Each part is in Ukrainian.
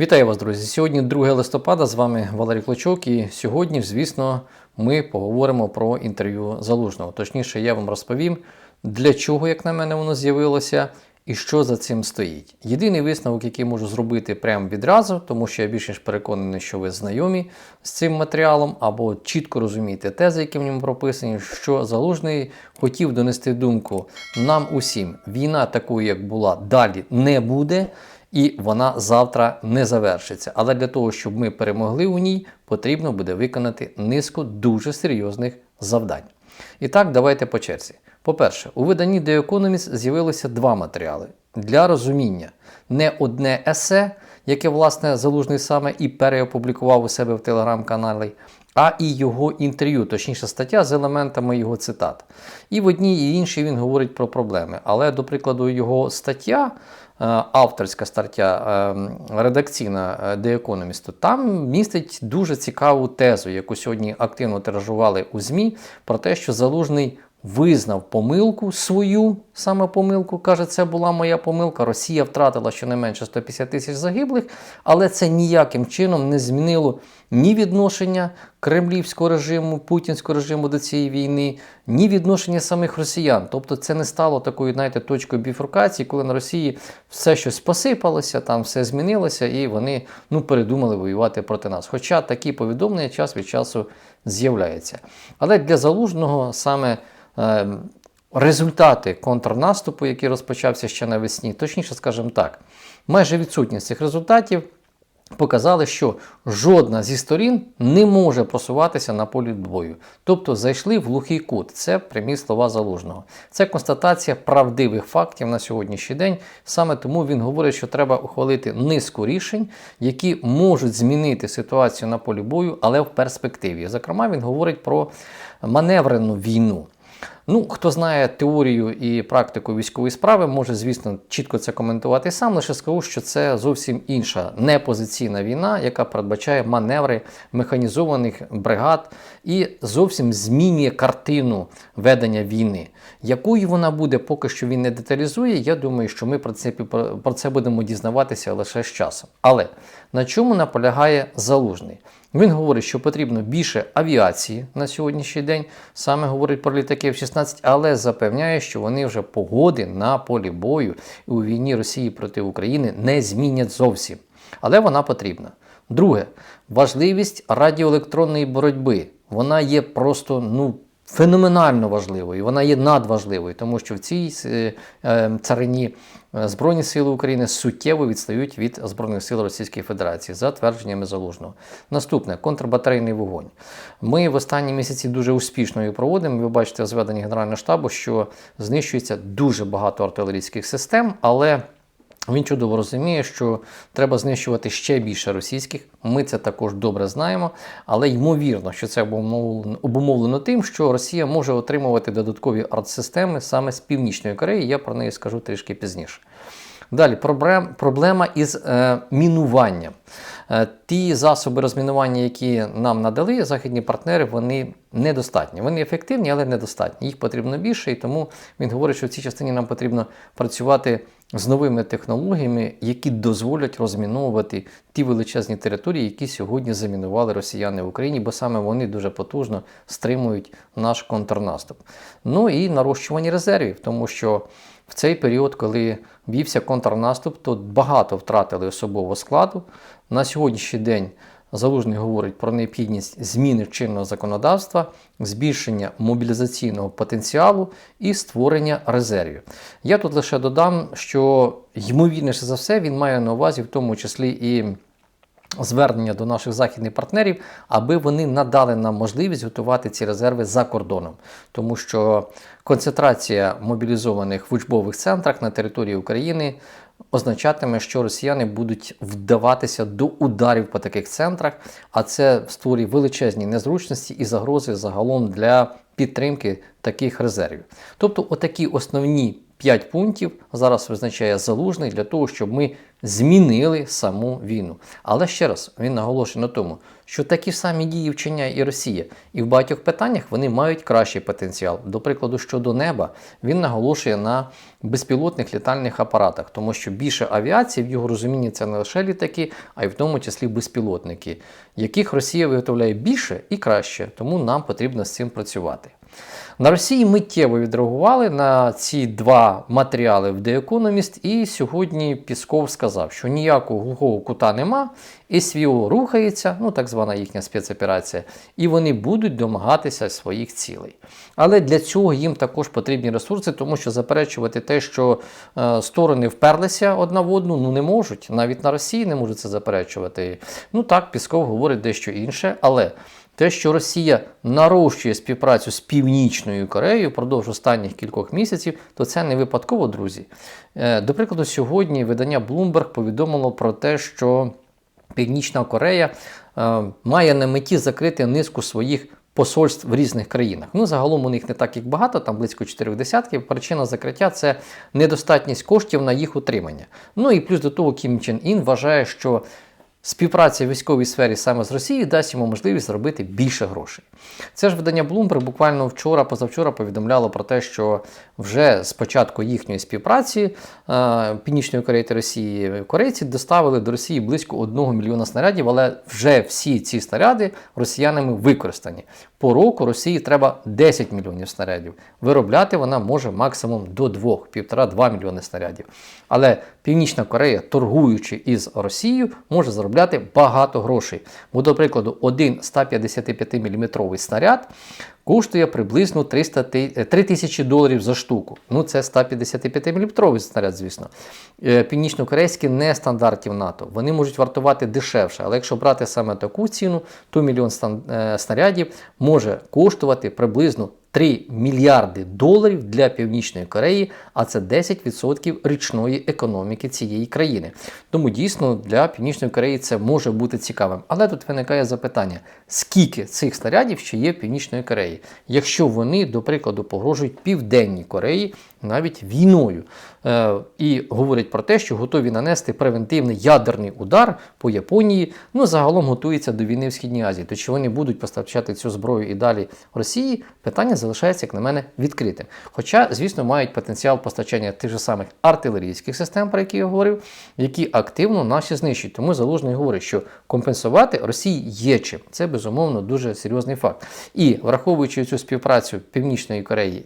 Вітаю вас, друзі! Сьогодні 2 листопада, з вами Валерій Клочок, і сьогодні, звісно, ми поговоримо про інтерв'ю Залужного. Точніше, я вам розповім, для чого, як на мене, воно з'явилося і що за цим стоїть. Єдиний висновок, який можу зробити прямо відразу, тому що я більш ніж переконаний, що ви знайомі з цим матеріалом, або чітко розумієте тези, які в ньому прописані, що Залужний хотів донести думку нам усім. Війна такою, як була, далі не буде і вона завтра не завершиться. Але для того, щоб ми перемогли у ній, потрібно буде виконати низку дуже серйозних завдань. І так, давайте по черзі. По-перше, у виданні The Economist з'явилося два матеріали для розуміння. Не одне есе, яке, власне, залужний саме і переопублікував у себе в телеграм-каналі, а і його інтерв'ю, точніше стаття з елементами його цитат. І в одній і іншій він говорить про проблеми. Але, до прикладу, його стаття, авторська стаття е, редакційна е, The Economist, там містить дуже цікаву тезу, яку сьогодні активно тиражували у ЗМІ, про те, що залужний. Визнав помилку свою саме помилку, каже, це була моя помилка. Росія втратила щонайменше 150 тисяч загиблих, але це ніяким чином не змінило ні відношення кремлівського режиму, путінського режиму до цієї війни, ні відношення самих росіян. Тобто це не стало такою, знаєте, точкою біфуркації, коли на Росії все щось посипалося, там все змінилося, і вони ну, передумали воювати проти нас. Хоча такі повідомлення час від часу з'являються. Але для залужного саме. Е, результати контрнаступу, який розпочався ще навесні, точніше, скажімо так, майже відсутність цих результатів показали, що жодна зі сторін не може просуватися на полі бою. Тобто зайшли в глухий кут. Це прямі слова залужного. Це констатація правдивих фактів на сьогоднішній день. Саме тому він говорить, що треба ухвалити низку рішень, які можуть змінити ситуацію на полі бою, але в перспективі. Зокрема, він говорить про маневрену війну. Ну, хто знає теорію і практику військової справи, може, звісно, чітко це коментувати сам. Лише скажу, що це зовсім інша непозиційна війна, яка передбачає маневри механізованих бригад і зовсім змінює картину ведення війни. Якою вона буде, поки що він не деталізує. Я думаю, що ми про це, про це будемо дізнаватися лише з часом. Але на чому наполягає залужний? Він говорить, що потрібно більше авіації на сьогоднішній день. Саме говорить про літаки F-16, але запевняє, що вони вже погоди на полі бою і у війні Росії проти України не змінять зовсім. Але вона потрібна. Друге, важливість радіоелектронної боротьби. Вона є просто ну, феноменально важливою, вона є надважливою, тому що в цій е, е, царині е, Збройні сили України суттєво відстають від Збройних сил Російської Федерації за твердженнями залужного. Наступне контрбатарейний вогонь. Ми в останні місяці дуже успішно її проводимо. Ви бачите зведення Генерального штабу, що знищується дуже багато артилерійських систем, але він чудово розуміє, що треба знищувати ще більше російських. Ми це також добре знаємо, але ймовірно, що це обумовлено тим, що Росія може отримувати додаткові артсистеми саме з Північної Кореї. Я про неї скажу трішки пізніше. Далі проблема із е, мінуванням. Е, ті засоби розмінування, які нам надали західні партнери, вони недостатні. Вони ефективні, але недостатні. Їх потрібно більше, і тому він говорить, що в цій частині нам потрібно працювати з новими технологіями, які дозволять розміновувати ті величезні території, які сьогодні замінували росіяни в Україні, бо саме вони дуже потужно стримують наш контрнаступ. Ну і нарощування резервів, тому що в цей період, коли вівся контрнаступ, то багато втратили особового складу. На сьогоднішній день Залужний говорить про необхідність зміни чинного законодавства, збільшення мобілізаційного потенціалу і створення резервів. Я тут лише додам, що ймовірніше за все він має на увазі, в тому числі і звернення до наших західних партнерів, аби вони надали нам можливість готувати ці резерви за кордоном, тому що концентрація мобілізованих в учбових центрах на території України означатиме, що росіяни будуть вдаватися до ударів по таких центрах, а це створює величезні незручності і загрози загалом для підтримки таких резервів. Тобто, отакі основні 5 пунктів зараз визначає залужний для того, щоб ми змінили саму війну. Але ще раз він наголошує на тому, що такі самі дії вчиняє і Росія, і в багатьох питаннях вони мають кращий потенціал. До прикладу, щодо неба, він наголошує на безпілотних літальних апаратах, тому що більше авіації в його розумінні це не лише літаки, а й в тому числі безпілотники, яких Росія виготовляє більше і краще, тому нам потрібно з цим працювати. На Росії миттєво відреагували на ці два матеріали в The Economist, і сьогодні Пісков сказав, що ніякого глухого кута нема, СВО рухається, ну так звана їхня спецоперація, і вони будуть домагатися своїх цілей. Але для цього їм також потрібні ресурси, тому що заперечувати те, що е, сторони вперлися одна в одну, ну не можуть. Навіть на Росії не можуть це заперечувати. Ну так, Пісков говорить дещо інше, але. Те, що Росія нарощує співпрацю з Північною Кореєю впродовж останніх кількох місяців, то це не випадково, друзі. Е, До прикладу, сьогодні видання Bloomberg повідомило про те, що Північна Корея е, має на меті закрити низку своїх посольств в різних країнах. Ну, загалом у них не так їх багато, там близько чотирьох десятків. Причина закриття це недостатність коштів на їх утримання. Ну і плюс до того, Кім Чен Ін вважає, що Співпраця в військовій сфері саме з Росією дасть йому можливість заробити більше грошей. Це ж видання Bloomberg буквально вчора, позавчора повідомляло про те, що вже з початку їхньої співпраці е, Північної Кореї та Росії корейці доставили до Росії близько 1 мільйона снарядів, але вже всі ці снаряди росіянами використані. По року Росії треба 10 мільйонів снарядів. Виробляти вона може максимум до 2, 1,5-2 мільйони снарядів. Але Північна Корея, торгуючи із Росією, може заробляти багато грошей. Бо, до прикладу, один 155 мм снаряд коштує приблизно 300 3000 доларів за штуку. Ну, це 155 мм снаряд, звісно. Е, Північно-корейські не стандартів НАТО. Вони можуть вартувати дешевше, але якщо брати саме таку ціну, то мільйон е, снарядів може коштувати приблизно 3 мільярди доларів для Північної Кореї, а це 10% річної економіки цієї країни. Тому дійсно для Північної Кореї це може бути цікавим. Але тут виникає запитання: скільки цих снарядів ще є в Північної Кореї, якщо вони, до прикладу, погрожують Південній Кореї навіть війною. Е, і говорять про те, що готові нанести превентивний ядерний удар по Японії. Ну загалом готується до війни в Східній Азії. То чи вони будуть постачати цю зброю і далі Росії? Питання залишається, як на мене, відкритим. Хоча, звісно, мають потенціал постачання тих же самих артилерійських систем, про які я говорив, які активно наші знищують. Тому залужний говорить, що компенсувати Росії є чим. Це безумовно дуже серйозний факт. І враховуючи цю співпрацю Північної Кореї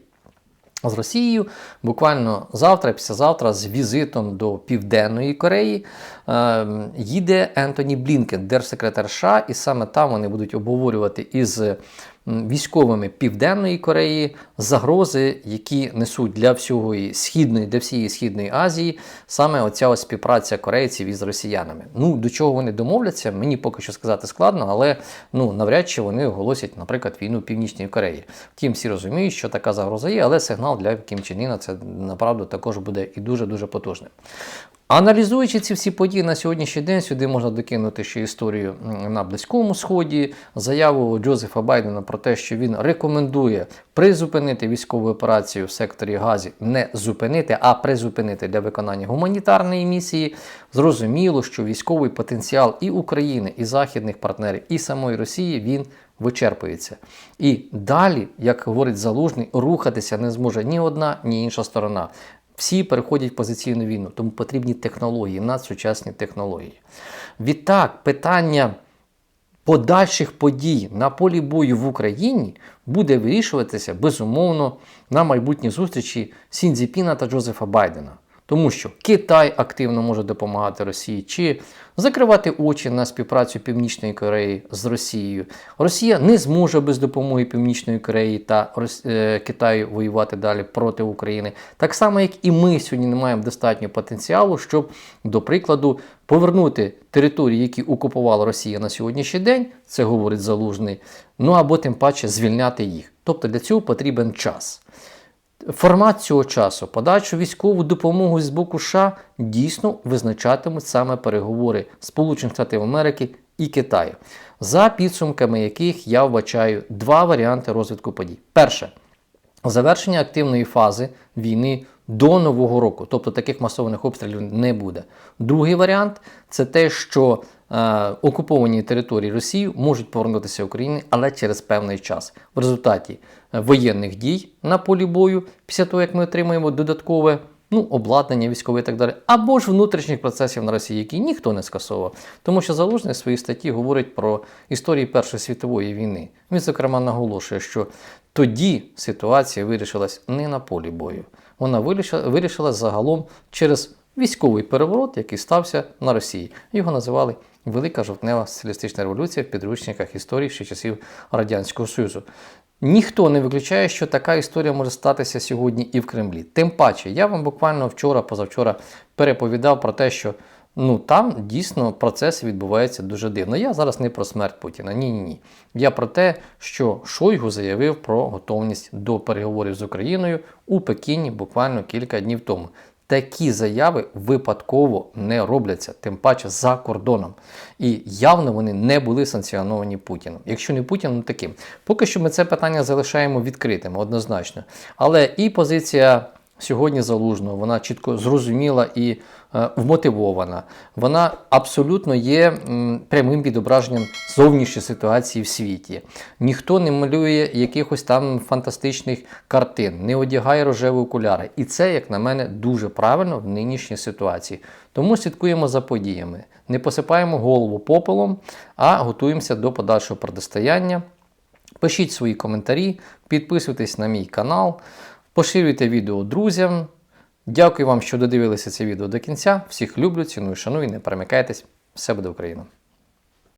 з Росією. Буквально завтра, післязавтра, з візитом до Південної Кореї е, їде Ентоні Блінкен, держсекретар США, і саме там вони будуть обговорювати із військовими Південної Кореї загрози, які несуть для всього східної, для всієї східної Азії, саме оця співпраця корейців із росіянами. Ну до чого вони домовляться, мені поки що сказати складно, але ну навряд чи вони оголосять, наприклад, війну Північної Кореї. Втім, всі розуміють, що така загроза є, але сигнал для Кім Чен Іна це направду також буде і дуже дуже потужним. Аналізуючи ці всі події на сьогоднішній день, сюди можна докинути ще історію на Близькому Сході, заяву Джозефа Байдена про те, що він рекомендує призупинити військову операцію в секторі Газі, не зупинити, а призупинити для виконання гуманітарної місії. Зрозуміло, що військовий потенціал і України, і західних партнерів, і самої Росії він вичерпується. І далі, як говорить залужний, рухатися не зможе ні одна, ні інша сторона. Всі переходять в позиційну війну, тому потрібні технології, надсучасні технології. Відтак, питання подальших подій на полі бою в Україні буде вирішуватися безумовно на майбутній зустрічі Сіндзіпіна та Джозефа Байдена. Тому що Китай активно може допомагати Росії чи закривати очі на співпрацю Північної Кореї з Росією. Росія не зможе без допомоги Північної Кореї та е, Китаю воювати далі проти України. Так само, як і ми сьогодні не маємо достатньо потенціалу, щоб, до прикладу, повернути території, які окупувала Росія на сьогоднішній день, це говорить залужний, ну або тим паче звільняти їх. Тобто для цього потрібен час. Формат цього часу, подачу військову допомогу з боку США дійсно визначатимуть саме переговори Сполучених Штатів Америки і Китаю, за підсумками яких я вбачаю два варіанти розвитку подій. Перше завершення активної фази війни до Нового року. Тобто таких масованих обстрілів не буде. Другий варіант це те, що окуповані території Росії можуть повернутися в Україну, але через певний час. В результаті е, воєнних дій на полі бою, після того як ми отримаємо додаткове ну, обладнання військове і так далі, або ж внутрішніх процесів на Росії, які ніхто не скасовував. Тому що Залужний в своїй статті говорить про історії Першої світової війни. Він, зокрема, наголошує, що тоді ситуація вирішилась не на полі бою. Вона вирішила, вирішилась загалом через військовий переворот, який стався на Росії. Його називали Велика жовтнева соціалістична революція в підручниках історії ще часів Радянського Союзу. Ніхто не виключає, що така історія може статися сьогодні і в Кремлі. Тим паче, я вам буквально вчора, позавчора переповідав про те, що ну там дійсно процес відбувається дуже дивно. Я зараз не про смерть Путіна. Ні, ні, ні. Я про те, що Шойгу заявив про готовність до переговорів з Україною у Пекіні буквально кілька днів тому. Такі заяви випадково не робляться, тим паче за кордоном. І явно вони не були санкціоновані Путіном. Якщо не Путіном, таким. Поки що ми це питання залишаємо відкритим, однозначно. Але і позиція сьогодні залужного, вона чітко зрозуміла і е, вмотивована. Вона абсолютно є прямим відображенням зовнішньої ситуації в світі. Ніхто не малює якихось там фантастичних картин, не одягає рожеві окуляри. І це, як на мене, дуже правильно в нинішній ситуації. Тому слідкуємо за подіями, не посипаємо голову попелом, а готуємося до подальшого протистояння. Пишіть свої коментарі, підписуйтесь на мій канал, поширюйте відео друзям. Дякую вам, що додивилися це відео до кінця. Всіх люблю, ціную, шаную, не перемикайтесь. Все буде Україна!